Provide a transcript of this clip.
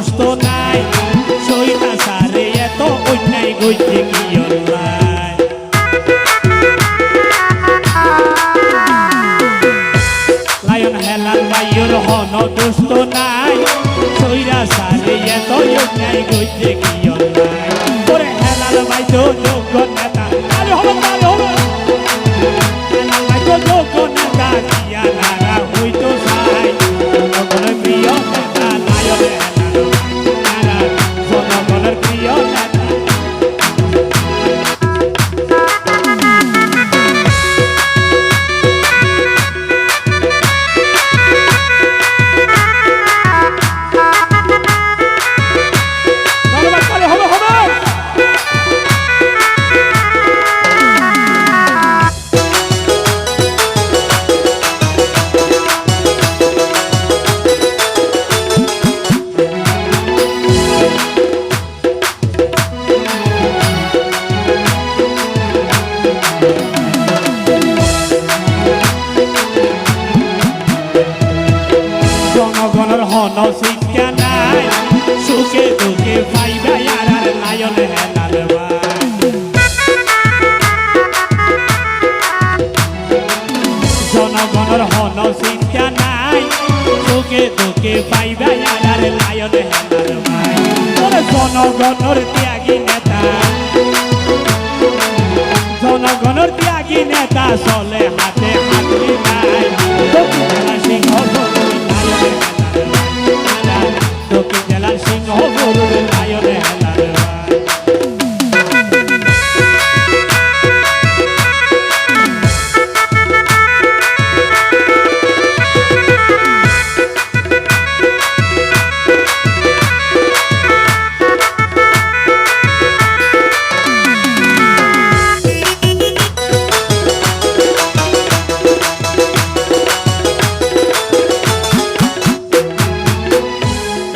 সাহস তো নাই। সইতা সারে এত অন্যায় গইতে কি অন্যায়? লায়ন হেলান লাইয়র হন দোষ তো নাই। সইরা সারে এত অন্যায় গইতে কি অন্যায়? ওরে হেলাল ভাই হন শিক্ষা নাই সুখে দুঃখে পাইবে আর আর লায়ন জনগণের হন শিক্ষা নাই সুখে দুঃখে পাইবে আর আর লায়ন হেলাল জনগণের ত্যাগী নেতা জনগণের ত্যাগী নেতা চলে হাতে হাত মিলাই